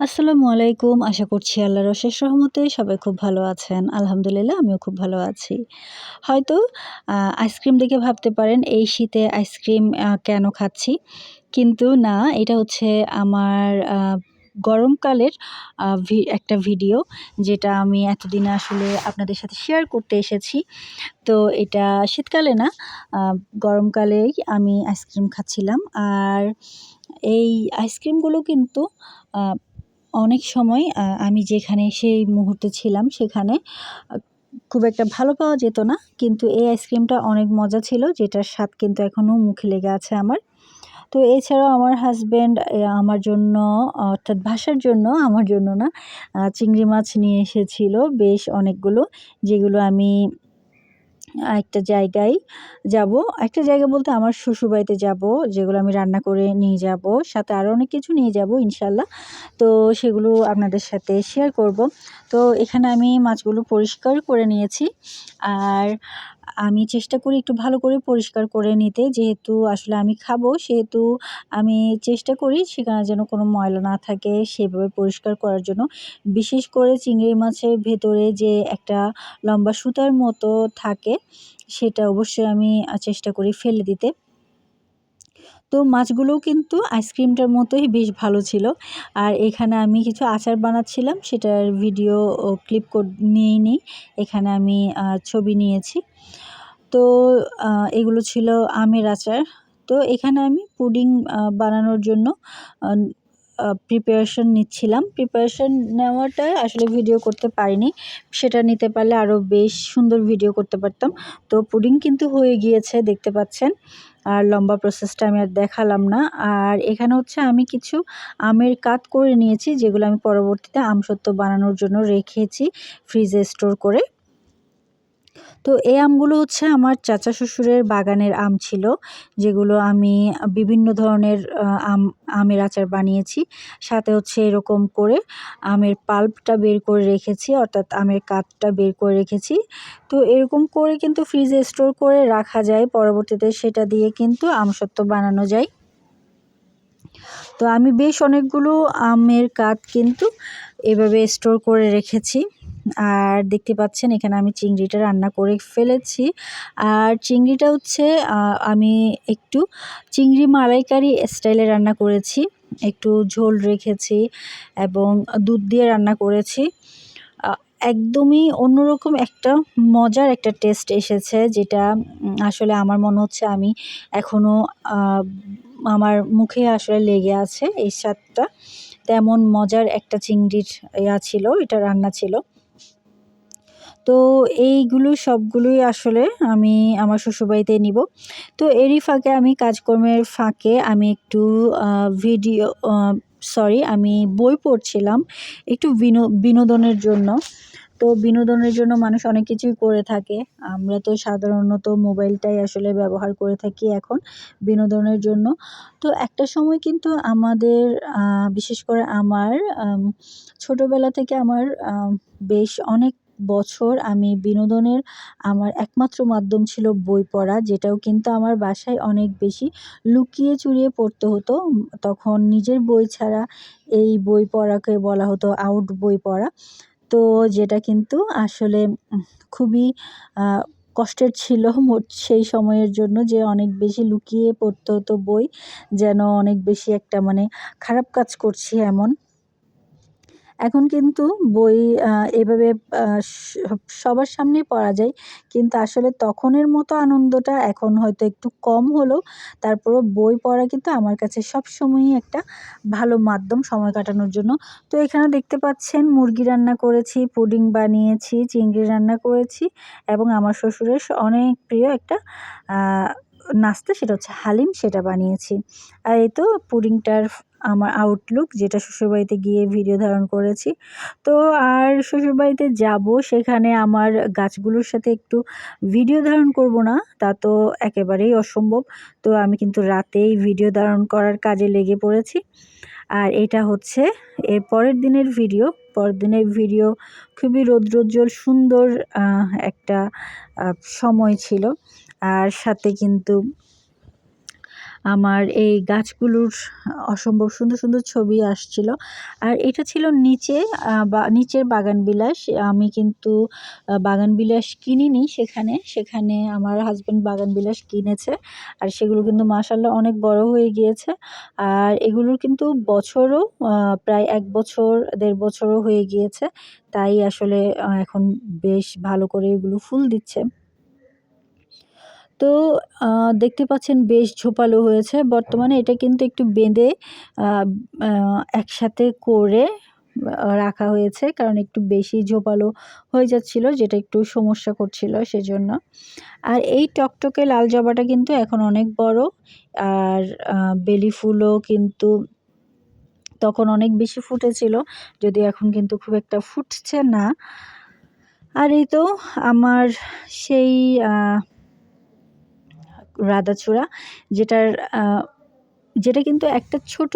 আসসালামু আলাইকুম। আশা করছি আল্লাহর অশেষ রহমতে সবাই খুব ভালো আছেন। আলহামদুলিল্লাহ, আমিও খুব ভালো আছি। হয়তো আইসক্রিম দেখে ভাবতে পারেন, এই শীতে আইসক্রিম কেন খাচ্ছি? কিন্তু না, এটা হচ্ছে আমার গরমকালের একটা ভিডিও, যেটা আমি এতদিন আসলে আপনাদের সাথে শেয়ার করতে এসেছি। তো এটা শীতকালে না গরমকালেই আমি আইসক্রিম খাচ্ছিলাম। আর এই আইসক্রিমগুলো কিন্তু অনেক সময় আমি যেখানে সেই মুহূর্তে ছিলাম সেখানে খুব একটা ভালো পাওয়া যেত না। কিন্তু এই আইসক্রিমটা অনেক মজা ছিল, যেটার স্বাদ কিন্তু এখনও মুখে লেগে আছে আমার। তো এছাড়াও আমার হাজব্যান্ড আমার জন্য, অর্থাৎ ভাষার জন্য, আমার জন্য না চিংড়ি মাছ নিয়ে এসেছিল বেশ অনেকগুলো, যেগুলো আমি একটা জায়গায় যাব। একটা জায়গা বলতে আমার শ্বশুরবাড়িতে যাব, যেগুলো আমি রান্না করে নিয়ে যাব, সাথে আরও অনেক কিছু নিয়ে যাব, ইনশাল্লাহ। তো সেগুলো আপনাদের সাথে শেয়ার করব। তো এখানে আমি মাছগুলো পরিষ্কার করে নিয়েছি। আর আমি চেষ্টা করি একটু ভালো করে পরিষ্কার করে নিতে। যেহেতু আসলে আমি খাব, সেহেতু আমি চেষ্টা করি সেখানে যেন কোনো ময়লা না থাকে সেভাবে পরিষ্কার করার জন্য। বিশেষ করে চিংড়ি মাছের ভেতরে যে একটা লম্বা সুতার মতো থাকে, সেটা অবশ্যই আমি চেষ্টা করি ফেলে দিতে। তো মাছগুলোও কিন্তু আইসক্রিমটার মতোই বেশ ভালো ছিল। আর এখানে আমি কিছু আচার বানাচ্ছিলাম, সেটার ভিডিও ক্লিপ নিয়েই নিই। এখানে আমি ছবি নিয়েছি। তো এগুলো ছিল আমের আচার। তো এখানে আমি পুডিং বানানোর জন্য প্রিপারেশন নিচ্ছিলাম। প্রিপারেশন নেওয়াটা আসলে ভিডিও করতে পারিনি। সেটা নিতে পারলে আরও বেশ সুন্দর ভিডিও করতে পারতাম। তো পুডিং কিন্তু হয়ে গিয়েছে, দেখতে পাচ্ছেন। আর লম্বা প্রসেসটা আমি আর দেখালাম না। আর এখানে হচ্ছে আমি কিছু আমের কাত করে নিয়েছি, যেগুলো আমি পরবর্তীতে আমসত্ত্ব বানানোর জন্য রেখেছি ফ্রিজে স্টোর করে। তো এই আমগুলো হচ্ছে আমার চাচা শ্বশুরের বাগানের আম ছিল, যেগুলো আমি বিভিন্ন ধরনের আম, আমের আচার বানিয়েছি। সাথে হচ্ছে এরকম করে আমের পাল্পটা বের করে রেখেছি, অর্থাৎ আমের কাঠটা বের করে রেখেছি। তো এরকম করে কিন্তু ফ্রিজে স্টোর করে রাখা যায়, পরবর্তীতে সেটা দিয়ে কিন্তু আমসত্ত্ব বানানো যায়। তো আমি বেশ অনেকগুলো আমের কাঠ কিন্তু এভাবে স্টোর করে রেখেছি। আর দেখতে পাচ্ছেন এখানে আমি চিংড়িটা রান্না করে ফেলেছি। আর চিংড়িটা হচ্ছে আমি একটু চিংড়ি মালাইকারি স্টাইলে রান্না করেছি। একটু ঝোল রেখেছি এবং দুধ দিয়ে রান্না করেছি। একদমই অন্যরকম একটা মজার একটা টেস্ট এসেছে যেটা আসলে আমার মনে হচ্ছে আমি এখনও আমার মুখে আসলে লেগে আছে এই স্বাদটা। তেমন মজার একটা চিংড়ির ইয়া ছিল, এটা রান্না ছিল। তো এইগুলো সবগুলোই আসলে আমি আমার শ্বশুরবাড়িতে নিব। তো এরই ফাঁকে আমি কাজকর্মের ফাঁকে আমি একটু ভিডিও সরি, আমি বই পড়ছিলাম একটু বিনো, বিনোদনের জন্য। তো বিনোদনের জন্য মানুষ অনেক কিছুই করে থাকে। আমরা তো সাধারণত মোবাইলটাই আসলে ব্যবহার করে থাকি এখন বিনোদনের জন্য। তো একটা সময় কিন্তু আমাদের বিশেষ করে আমার ছোটোবেলা থেকে আমার বেশ অনেক বছর আমি বিনোদনের আমার একমাত্র মাধ্যম ছিল বই পড়া, যেটাও কিন্তু আমার বাসায় অনেক বেশি লুকিয়ে চুরিয়ে পড়তে হতো। তখন নিজের বই ছাড়া এই বই পড়াকে বলা হতো আউট বই পড়া। তো যেটা কিন্তু আসলে খুবই কষ্টের ছিল মোট সেই সময়ের জন্য যে অনেক বেশি লুকিয়ে পড়তে হতো বই, যেন অনেক বেশি একটা মানে খারাপ কাজ করছি এমন। এখন কিন্তু বই এভাবে সবার সামনেই পড়া যায়। কিন্তু আসলে তখনের মতো আনন্দটা এখন হয়তো একটু কম হলেও তারপরেও বই পড়া কিন্তু আমার কাছে সবসময়ই একটা ভালো মাধ্যম সময় কাটানোর জন্য। তো এখানে দেখতে পাচ্ছেন, মুরগি রান্না করেছি, পুডিং বানিয়েছি, চিংড়ি রান্না করেছি এবং আমার শ্বশুরের অনেক প্রিয় একটা নাস্তা সেটা হচ্ছে হালিম, সেটা বানিয়েছি। আর এই তো পুডিংটার আমার আউটলুক যেটা শ্বশুরবাড়িতে গিয়ে ভিডিও ধারণ করেছি। তো আর শ্বশুরবাড়িতে যাব, সেখানে আমার গাছগুলোর সাথে একটু ভিডিও ধারণ করব না, তা তো একেবারেই অসম্ভব। তো আমি কিন্তু রাতেই ভিডিও ধারণ করার কাজে লেগে পড়েছি। আর এটা হচ্ছে এর পরের দিনের ভিডিও পরের দিনের ভিডিও খুবই রৌদ্রোজ্জ্বল, সুন্দর একটা সময় ছিল। আর সাথে কিন্তু আমার এই গাছগুলোর অসম্ভব সুন্দর সুন্দর ছবি আসছিল। আর এটা ছিল নিচে বা, নিচের বাগান বিলাস। আমি কিন্তু বাগান বিলাস কিনিনি সেখানে। সেখানে আমার হাজব্যান্ড বাগান বিলাস কিনেছে। আর সেগুলো কিন্তু মাসাল্লাহ অনেক বড় হয়ে গিয়েছে। আর এগুলোর কিন্তু বছরও প্রায় এক বছর, দেড় বছরও হয়ে গিয়েছে। তাই আসলে এখন বেশ ভালো করে এগুলো ফুল দিচ্ছে। তো দেখতে পাচ্ছেন বেশ ঝোপালো হয়েছে। বর্তমানে এটা কিন্তু একটু বেঁধে একসাথে করে রাখা হয়েছে। কারণ একটু বেশি ঝোপালো হয়ে যাচ্ছিল, যেটা একটু সমস্যা করছিল সেজন্য। আর এই টকটকে লাল জবাটা কিন্তু এখন অনেক বড়। আর বেলি ফুলও কিন্তু তখন অনেক বেশি ফুটেছিল, যদি এখন কিন্তু খুব একটা ফুটছে না। আর এই তো, আমার সেই রাধাচূড়া, যেটার যেটা কিন্তু একটা ছোট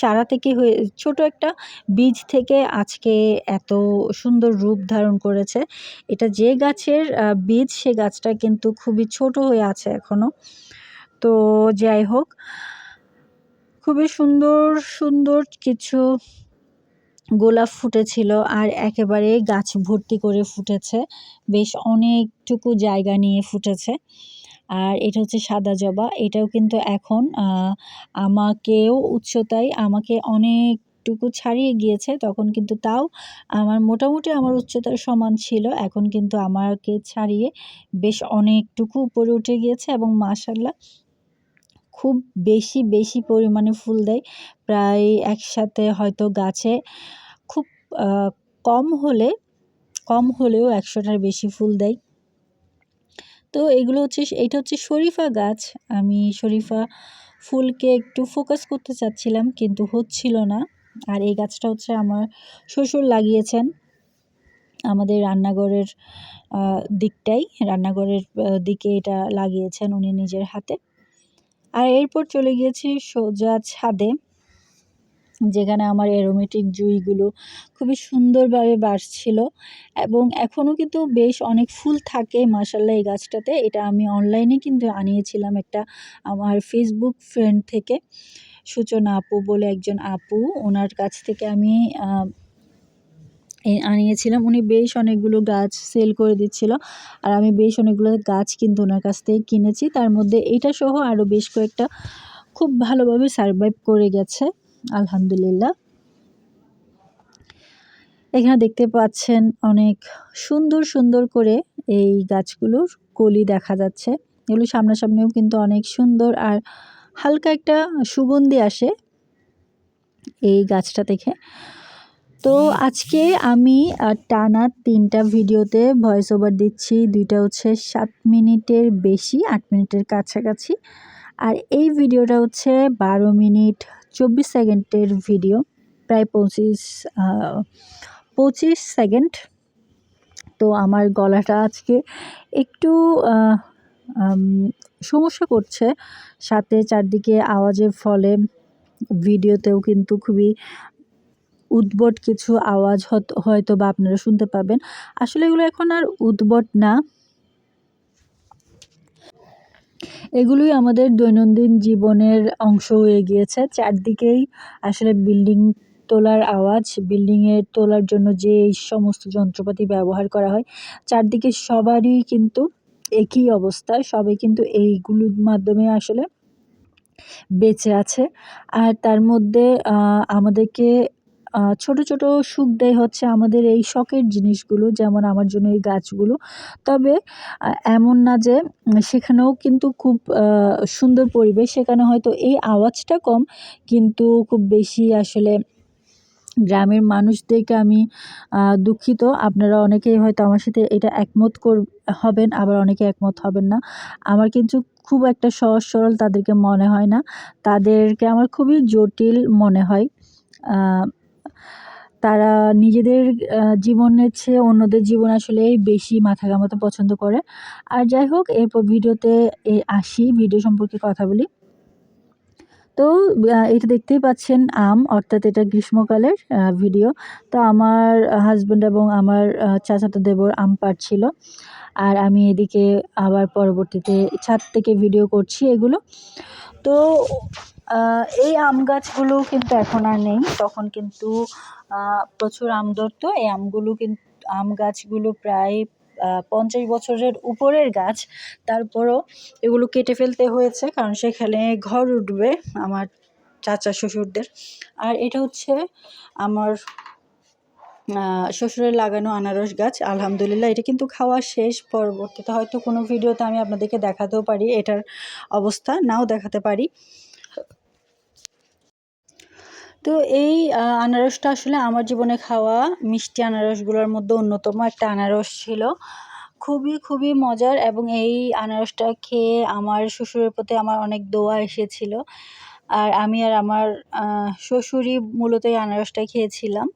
চারা থেকে হয়ে, ছোট একটা বীজ থেকে আজকে এত সুন্দর রূপ ধারণ করেছে। এটা যে গাছের বীজ, সে গাছটা কিন্তু খুবই ছোট হয়ে আছে এখনও তো যাই হোক, খুবই সুন্দর সুন্দর কিছু গোলাপ ফুটেছিল আর একেবারে গাছ ভর্তি করে ফুটেছে। বেশ অনেকটুকু জায়গা নিয়ে ফুটেছে। আর এটা হচ্ছে সাদা জবা। এটাও কিন্তু এখন আমাকেও উচ্চতায় আমাকে অনেকটুকু ছাড়িয়ে গিয়েছে। তখন কিন্তু তাও আমার মোটামুটি আমার উচ্চতার সমান ছিল। এখন কিন্তু আমাকে ছাড়িয়ে বেশ অনেকটুকু উপরে উঠে গিয়েছে এবং মাসাল্লাহ খুব বেশি বেশি পরিমাণে ফুল দেয়। প্রায় একসাথে হয়তো গাছে খুব কম হলে, কম হলেও একশোটার বেশি ফুল দেয়। তো এগুলো হচ্ছে এটা হচ্ছে শরীফা গাছ। আমি শরীফা ফুলকে একটু ফোকাস করতে চাচ্ছিলাম, কিন্তু হচ্ছিল না। আর এই গাছটা হচ্ছে আমার শ্বশুর লাগিয়েছেন। আমাদের রান্নাঘরের দিকটাই, রান্নাঘরের দিকে এটা লাগিয়েছেন উনি নিজের হাতে। আর এরপর চলে গিয়েছি সোজা ছাদে। যেখানে আমার অ্যারোমেটিক জুঁইগুলো খুবই সুন্দরভাবে বাড়ছিল এবং এখনও কিন্তু বেশ অনেক ফুল থাকে মাসাল্লাহ এই গাছটাতে। এটা আমি অনলাইনে কিন্তু আনিয়েছিলাম একটা আমার ফেসবুক ফ্রেন্ড থেকে, সূচনা আপু বলে একজন আপু, ওনার কাছ থেকে আমি আনিয়েছিলাম। উনি বেশ অনেকগুলো গাছ সেল করে দিচ্ছিল আর আমি বেশ অনেকগুলো গাছ কিন্তু ওনার কাছ থেকে কিনেছি। তার মধ্যে এটা সহ আরও বেশ কয়েকটা খুব ভালোভাবে সারভাইভ করে গেছে। আলহামদুলিল্লাহ। এখানে দেখতে পাচ্ছেন অনেক সুন্দর সুন্দর করে এই গাছগুলোর কলি দেখা যাচ্ছে। এগুলো সামনাসামনিও কিন্তু অনেক সুন্দর আর হালকা একটা সুগন্ধি আসে এই গাছটা থেকে তো আজকে আমি টানা তিনটা ভিডিওতে ভয়েস ওভার দিচ্ছি। দুইটা হচ্ছে সাত মিনিটের বেশি, আট মিনিটের কাছাকাছি। আর এই ভিডিওটা হচ্ছে বারো মিনিট চব্বিশ সেকেন্ডের ভিডিও, প্রায় পঁচিশ পঁচিশ সেকেন্ড। তো আমার গলাটা আজকে একটু সমস্যা করছে। সাথে চারদিকে আওয়াজের ফলে ভিডিওতেও কিন্তু খুবই উদ্ভট কিছু আওয়াজ হয়তো বা আপনারা শুনতে পাবেন। আসলে এগুলো এখন আর উদ্ভট না। এগুলোই আমাদের দৈনন্দিন জীবনের অংশ হয়ে গিয়েছে। চারদিকেই আসলে বিল্ডিং তোলার আওয়াজ বিল্ডিংয়ের তোলার জন্য যে এই সমস্ত যন্ত্রপাতি ব্যবহার করা হয়, চারদিকে সবারই কিন্তু একই অবস্থা। সবাই কিন্তু এইগুলোর মাধ্যমে আসলে বেঁচে আছে। আর তার মধ্যে আমাদেরকে ছোট ছোট সুখ দেয় হচ্ছে আমাদের এই শখের জিনিসগুলো, যেমন আমার জন্য এই গাছগুলো। তবে এমন না যে সেখানেও কিন্তু খুব সুন্দর পরিবেশ। সেখানে হয়তো এই আওয়াজটা কম, কিন্তু খুব বেশি আসলে গ্রামের মানুষদেরকে আমি দুঃখিত। আপনারা অনেকেই হয়তো আমার সাথে এটা একমত কর, হবেন, আবার অনেকে একমত হবেন না। আমার কিন্তু খুব একটা সহজ, সরল তাদেরকে মনে হয় না। তাদেরকে আমার খুবই জটিল মনে হয়। তারা নিজেদের জীবনের চেয়ে অন্যদের জীবন আসলে বেশি মাথা ঘামাতে পছন্দ করে। আর যাই হোক, এরপর ভিডিওতে আসি, ভিডিও সম্পর্কে কথা বলি। তো এটা দেখতেই পাচ্ছেন আম, অর্থাৎ এটা গ্রীষ্মকালের ভিডিও। তো আমার হাজব্যান্ড এবং আমার চাচাতো দেবর আম পাড়ছিল। আর আমি এদিকে আবার পরবর্তীতে ছাদ থেকে ভিডিও করছি এগুলো। তো এই আম গাছগুলো কিন্তু এখন আর নেই। তখন কিন্তু প্রচুর আম ধরতো। এই আমগুলো কিন্তু আম গাছগুলো প্রায় পঞ্চাশ বছরের উপরের গাছ। তারপরও এগুলো কেটে ফেলতে হয়েছে, কারণ সেখানে ঘর উঠবে আমার চাচা শ্বশুরদের। আর এটা হচ্ছে আমার শ্বশুরের লাগানো আনারস গাছ। আলহামদুলিল্লাহ, এটা কিন্তু খাওয়া শেষ পরবর্তীতে। হয়তো কোনো ভিডিওতে আমি আপনাদেরকে দেখাতেও পারি এটার অবস্থা, নাও দেখাতে পারি। তো এই আনারসটা আসলে আমার জীবনে খাওয়া মিষ্টি আনারসগুলোর মধ্যে অন্যতম একটা আনারস ছিল। খুবই খুবই মজার এবং এই আনারসটা খেয়ে আমার শ্বশুরের প্রতি আমার অনেক দোয়া এসেছিল। আর আমি আর আমার শ্বশুরই মূলত এই আনারসটা খেয়েছিলাম।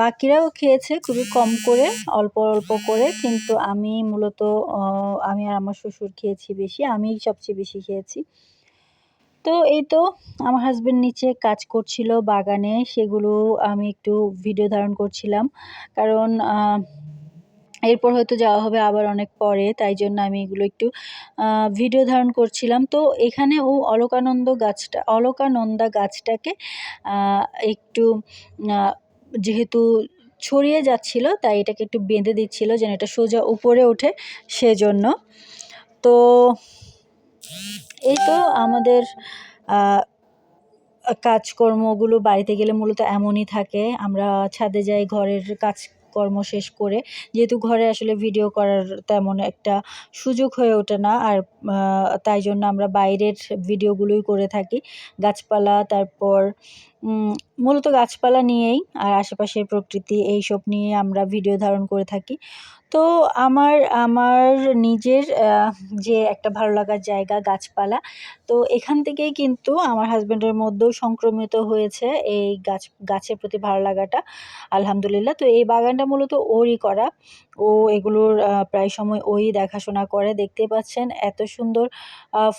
বাকিরাও খেয়েছে খুবই কম করে, অল্প অল্প করে। কিন্তু আমি মূলত আমি আর আমার শ্বশুর খেয়েছি বেশি, আমিই সবচেয়ে বেশি খেয়েছি। তো এই তো আমার হাজব্যান্ড নিচে কাজ করছিল বাগানে, সেগুলো আমি একটু ভিডিও ধারণ করছিলাম। কারণ এরপর হয়তো যাওয়া হবে আবার অনেক পরে, তাই জন্য আমি এগুলো একটু ভিডিও ধারণ করছিলাম। তো এখানে ও অলকানন্দ গাছটা, অলকানন্দা গাছটাকে একটু যেহেতু ছড়িয়ে যাচ্ছিল, তাই এটাকে একটু বেঁধে দিচ্ছিল যেন এটা সোজা উপরে ওঠে সেজন্য। তো এই তো আমাদের কাজকর্মগুলো বাড়িতে গেলে মূলত এমনই থাকে। আমরা ছাদে যাই, ঘরের কাজ কর্ম শেষ করে, যেহেতু ঘরে আসলে ভিডিও করার তেমন একটা সুযোগ হয়ে ওঠে না। আর তাই জন্য আমরা বাইরের ভিডিওগুলোই করে থাকি। গাছপালা, তারপর মূলত গাছপালা নিয়েই আর আশেপাশের প্রকৃতি এইসব নিয়ে আমরা ভিডিও ধারণ করে থাকি। তো আমার আমার নিজের যে একটা ভালো লাগার জায়গা গাছপালা, তো এখান থেকেই কিন্তু আমার হাজব্যান্ডের মধ্যেও সংক্রমিত হয়েছে এই গাছ, গাছের প্রতি ভালো লাগাটা, আলহামদুলিল্লাহ। তো এই বাগানটা মূলত ওরই করা। ও এগুলোর প্রায় সময় ওই দেখাশোনা করে। দেখতে পাচ্ছেন এত সুন্দর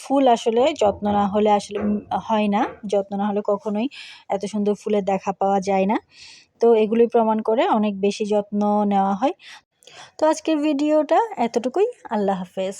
ফুল আসলে যত্ন না হলে আসলে হয় না। যত্ন না হলে কখনোই এত সুন্দর ফুলের দেখা পাওয়া যায় না। তো এগুলি প্রমাণ করে অনেক বেশি যত্ন নেওয়া হয়। তো আজকের ভিডিওটা এতটুকুই। আল্লাহ হাফেজ।